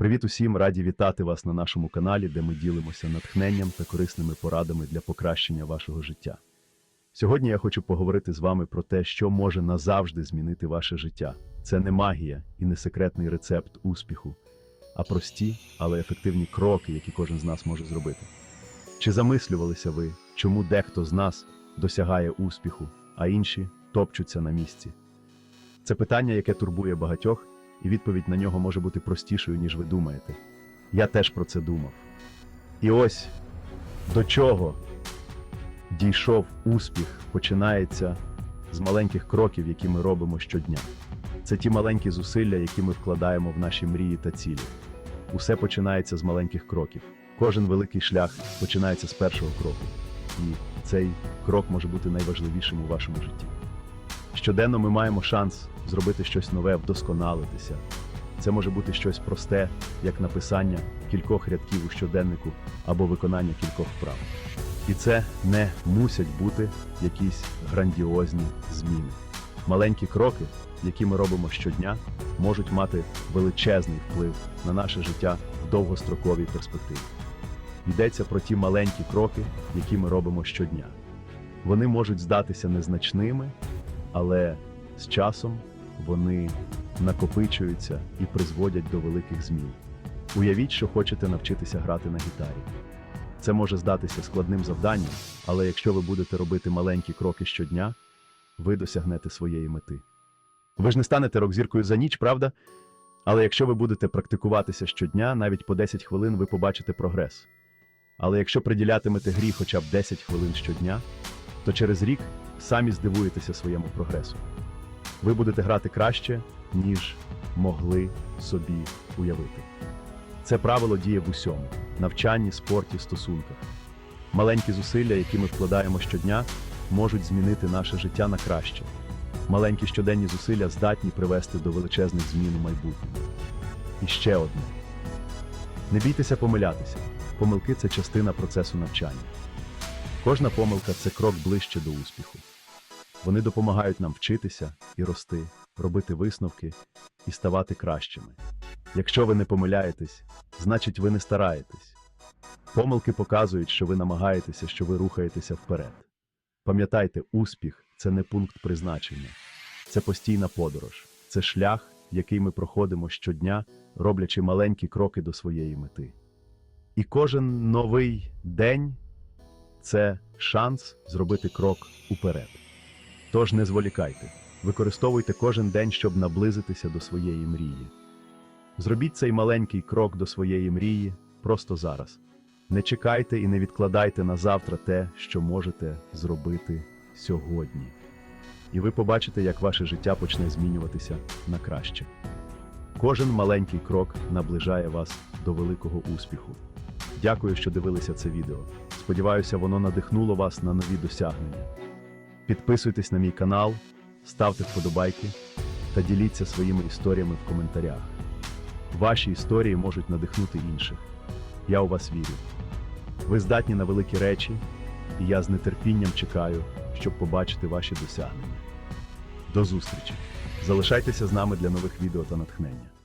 Привіт усім! Раді вітати вас на нашому каналі, де ми ділимося натхненням та корисними порадами для покращення вашого життя. Сьогодні я хочу поговорити з вами про те, що може назавжди змінити ваше життя. Це не магія і не секретний рецепт успіху, а прості, але ефективні кроки, які кожен з нас може зробити. Чи замислювалися ви, чому дехто з нас досягає успіху, а інші топчуться на місці? Це питання, яке турбує багатьох, і відповідь на нього може бути простішою, ніж ви думаєте. Я теж про це думав. І ось до чого дійшов успіх, починається з маленьких кроків, які ми робимо щодня. Це ті маленькі зусилля, які ми вкладаємо в наші мрії та цілі. Усе починається з маленьких кроків. Кожен великий шлях починається з першого кроку. І цей крок може бути найважливішим у вашому житті. Щоденно ми маємо шанс зробити щось нове, вдосконалитися. Це може бути щось просте, як написання кількох рядків у щоденнику або виконання кількох вправ. І це не мусять бути якісь грандіозні зміни. Маленькі кроки, які ми робимо щодня, можуть мати величезний вплив на наше життя в довгостроковій перспективі. Йдеться про ті маленькі кроки, які ми робимо щодня. Вони можуть здатися незначними, але з часом вони накопичуються і призводять до великих змін. Уявіть, що хочете навчитися грати на гітарі. Це може здатися складним завданням, але якщо ви будете робити маленькі кроки щодня, ви досягнете своєї мети. Ви ж не станете рок-зіркою за ніч, правда? Але якщо ви будете практикуватися щодня, навіть по 10 хвилин ви побачите прогрес. Але якщо приділятимете грі хоча б 10 хвилин щодня, то через рік самі здивуєтеся своєму прогресу. Ви будете грати краще, ніж могли собі уявити. Це правило діє в усьому навчанні, спорті, стосунках. Маленькі зусилля, які ми вкладаємо щодня, можуть змінити наше життя на краще. Маленькі щоденні зусилля здатні привести до величезних змін у майбутньому. І ще одне: не бійтеся помилятися. Помилки це частина процесу навчання. Кожна помилка це крок ближче до успіху. Вони допомагають нам вчитися і рости, робити висновки і ставати кращими. Якщо ви не помиляєтесь, значить ви не стараєтесь. Помилки показують, що ви намагаєтеся, що ви рухаєтеся вперед. Пам'ятайте, успіх це не пункт призначення, це постійна подорож, це шлях, який ми проходимо щодня, роблячи маленькі кроки до своєї мети. І кожен новий день це шанс зробити крок уперед. Тож не зволікайте, використовуйте кожен день, щоб наблизитися до своєї мрії. Зробіть цей маленький крок до своєї мрії просто зараз. Не чекайте і не відкладайте на завтра те, що можете зробити сьогодні. І ви побачите, як ваше життя почне змінюватися на краще. Кожен маленький крок наближає вас до великого успіху. Дякую, що дивилися це відео. Сподіваюся, воно надихнуло вас на нові досягнення. Підписуйтесь на мій канал, ставте вподобайки та діліться своїми історіями в коментарях. Ваші історії можуть надихнути інших. Я у вас вірю. Ви здатні на великі речі, і я з нетерпінням чекаю, щоб побачити ваші досягнення. До зустрічі! Залишайтеся з нами для нових відео та натхнення.